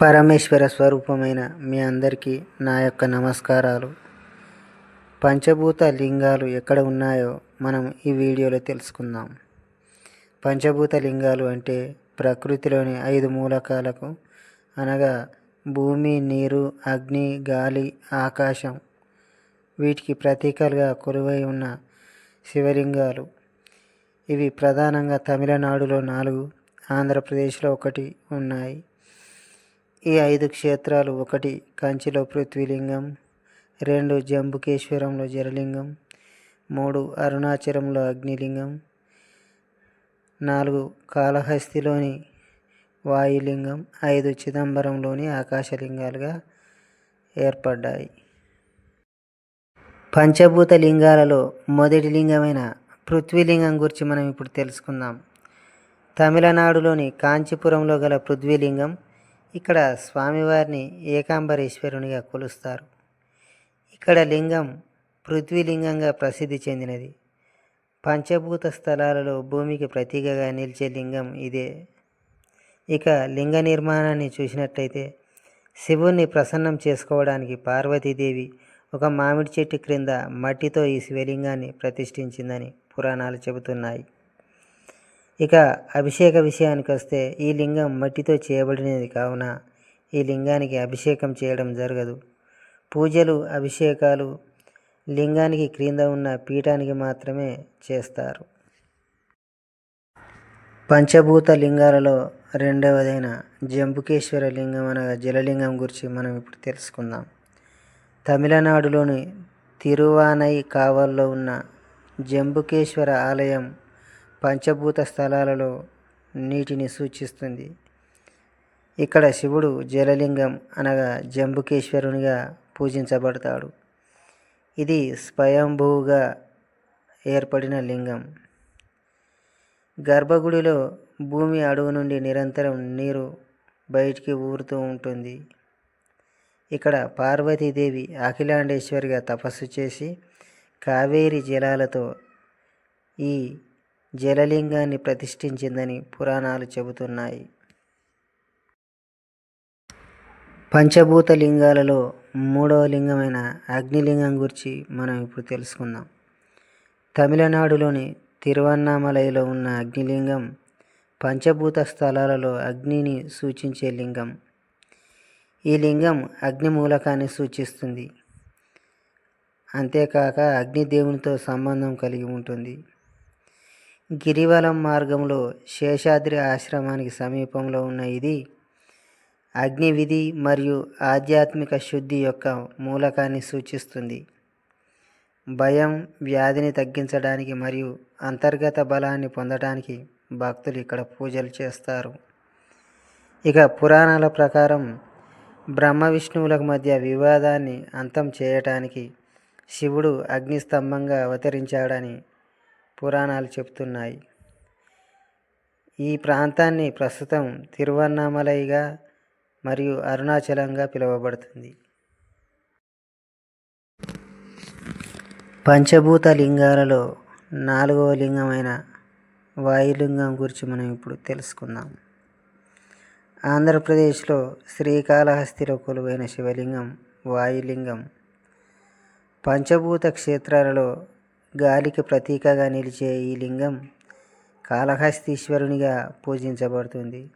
పరమేశ్వర స్వరూపమైన మీ అందరికీ నా యొక్క నమస్కారాలు. పంచభూత లింగాలు ఎక్కడ ఉన్నాయో మనం ఈ వీడియోలో తెలుసుకుందాం. పంచభూత లింగాలు అంటే ప్రకృతిలోని ఐదు మూలకాలకు అనగా భూమి నీరు అగ్ని గాలి ఆకాశం. వీటికి ప్రతీకలుగా కొలువై ఉన్న శివలింగాలు. ఇవి ప్రధానంగా తమిళనాడులో నాలుగు ఆంధ్రప్రదేశ్లో ఒకటి ఉన్నాయి. ఈ ఐదు క్షేత్రాలు ఒకటి కంచిలో పృథ్వీలింగం రెండు జంబుకేశ్వరంలో జరలింగం మూడు అరుణాచలంలో అగ్నిలింగం నాలుగు కాళహస్తిలోని వాయులింగం ఐదు చిదంబరంలోని ఆకాశలింగాలుగా ఏర్పడ్డాయి. పంచభూత లింగాలలో మొదటి లింగమైన పృథ్వీలింగం గురించి మనం ఇప్పుడు తెలుసుకుందాం. తమిళనాడులోని కాంచీపురంలో గల పృథ్వీలింగం ఇక్కడ స్వామివారిని ఏకాంబరేశ్వరునిగా కొలుస్తారు. ఇక్కడ లింగం పృథ్వీలింగంగా ప్రసిద్ధి చెందినది. పంచభూత స్థలాలలో భూమికి ప్రతీకగా నిలిచే లింగం ఇదే. ఇక లింగ నిర్మాణాన్ని చూసినట్లయితే శివుణ్ణి ప్రసన్నం చేసుకోవడానికి పార్వతీదేవి ఒక మామిడి చెట్టు క్రింద మట్టితో ఈ శివలింగాన్ని ప్రతిష్ఠించిందని పురాణాలు చెబుతున్నాయి. ఇక అభిషేక విషయానికి వస్తే ఈ లింగం మట్టితో చేయబడినది కావున ఈ లింగానికి అభిషేకం చేయడం జరగదు. పూజలు అభిషేకాలు లింగానికి క్రింద ఉన్న పీఠానికి మాత్రమే చేస్తారు. పంచభూత లింగాలలో రెండవదైన జంబుకేశ్వర లింగం అనగా జలలింగం గురించి మనం ఇప్పుడు తెలుసుకుందాం. తమిళనాడులోని తిరువానై కావల్లో ఉన్న జంబుకేశ్వర ఆలయం పంచభూత స్థలాలలో నీటిని సూచిస్తుంది. ఇక్కడ శివుడు జలలింగం అనగా జంబుకేశ్వరునిగా పూజించబడతాడు. ఇది స్వయంభూగా ఏర్పడిన లింగం. గర్భగుడిలో భూమి అడుగు నుండి నిరంతరం నీరు బయటికి ఊరుతూ ఉంటుంది. ఇక్కడ పార్వతీదేవి అఖిలాండేశ్వరిగా తపస్సు చేసి కావేరి జలాలతో ఈ జలలింగాన్ని ప్రతిష్ఠించిందని పురాణాలు చెబుతున్నాయి. పంచభూత లింగాలలో మూడవ లింగమైన అగ్నిలింగం గురించి మనం ఇప్పుడు తెలుసుకుందాం. తమిళనాడులోని తిరువన్నామలైలో ఉన్న అగ్నిలింగం పంచభూత స్థలాలలో అగ్నిని సూచించే లింగం. ఈ లింగం అగ్ని మూలకాన్ని సూచిస్తుంది. అంతేకాక అగ్నిదేవునితో సంబంధం కలిగి ఉంటుంది. గిరివలం మార్గంలో శేషాద్రి ఆశ్రమానికి సమీపంలో ఉన్న ఇది అగ్ని విధి మరియు ఆధ్యాత్మిక శుద్ధి యొక్క మూలకాన్ని సూచిస్తుంది. భయం వ్యాధిని తగ్గించడానికి మరియు అంతర్గత బలాన్ని పొందడానికి భక్తులు ఇక్కడ పూజలు చేస్తారు. ఇక పురాణాల ప్రకారం బ్రహ్మ విష్ణువుల మధ్య వివాదాన్ని అంతం చేయటానికి శివుడు అగ్నిస్తంభంగా అవతరించాడని పురాణాలు చెబుతున్నాయి ఈ ప్రాంతాన్ని ప్రస్తుతం తిరువన్నామలైగా మరియు అరుణాచలంగా పిలువబడుతుంది. పంచభూత లింగాలలో నాలుగవ లింగమైన వాయులింగం గురించి మనం ఇప్పుడు తెలుసుకుందాం. ఆంధ్రప్రదేశ్లో శ్రీకాళహస్తిలో కొలువైన శివలింగం వాయులింగం. పంచభూత క్షేత్రాలలో గాలికి ప్రతీకగా నిలిచే ఈ లింగం కాళహస్తీశ్వరునిగా పూజించబడుతుంది.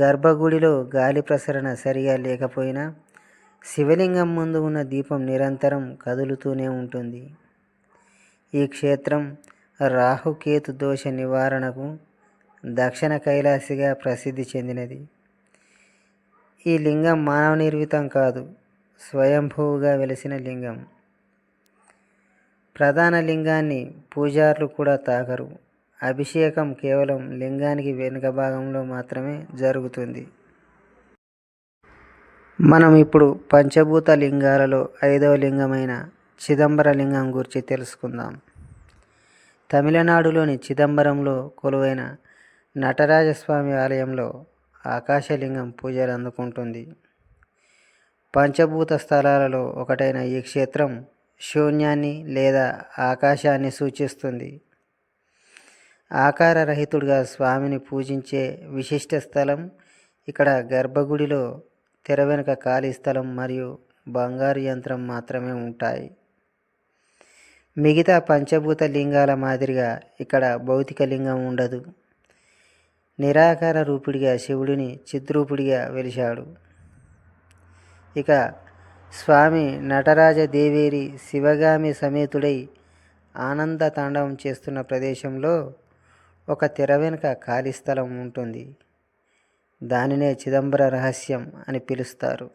గర్భగుడిలో గాలి ప్రసరణ సరిగా లేకపోయినా శివలింగం ముందు ఉన్న దీపం నిరంతరం కదులుతూనే ఉంటుంది. ఈ క్షేత్రం రాహుకేతు దోష నివారణకు దక్షిణ కైలాసిగా ప్రసిద్ధి చెందినది. ఈ లింగం మానవ నిర్మితం కాదు స్వయంభూగా వెలిసిన లింగం. ప్రధాన లింగాన్ని పూజారులు కూడా తాకరు అభిషేకం కేవలం లింగానికి వెనుక భాగంలో మాత్రమే జరుగుతుంది. మనం ఇప్పుడు పంచభూత లింగాలలో ఐదవ లింగమైన చిదంబర లింగం గురించి తెలుసుకుందాం. తమిళనాడులోని చిదంబరంలో కొలువైన నటరాజస్వామి ఆలయంలో ఆకాశలింగం పూజలు అందుకుంటుంది. పంచభూత స్థలాలలో ఒకటైన ఈ క్షేత్రం శూన్యాన్ని లేదా ఆకాశాన్ని సూచిస్తుంది. ఆకారరహితుడిగా స్వామిని పూజించే విశిష్ట స్థలం ఇక్కడ గర్భగుడిలో తెర వెనుక ఖాళీ స్థలం మరియు బంగారు యంత్రం మాత్రమే ఉంటాయి. మిగతా పంచభూత లింగాల మాదిరిగా ఇక్కడ భౌతిక లింగం ఉండదు. నిరాకార రూపుడిగా శివుడిని చిద్రూపుడిగా వెలిశాడు. ఇక స్వామి నటరాజ దేవేరి శివగామి సమేతుడై ఆనంద తాండవం చేస్తున్న ప్రదేశంలో ఒక తెర వెనుక ఖాళీ స్థలం ఉంటుంది. దానినే చిదంబర రహస్యం అని పిలుస్తారు.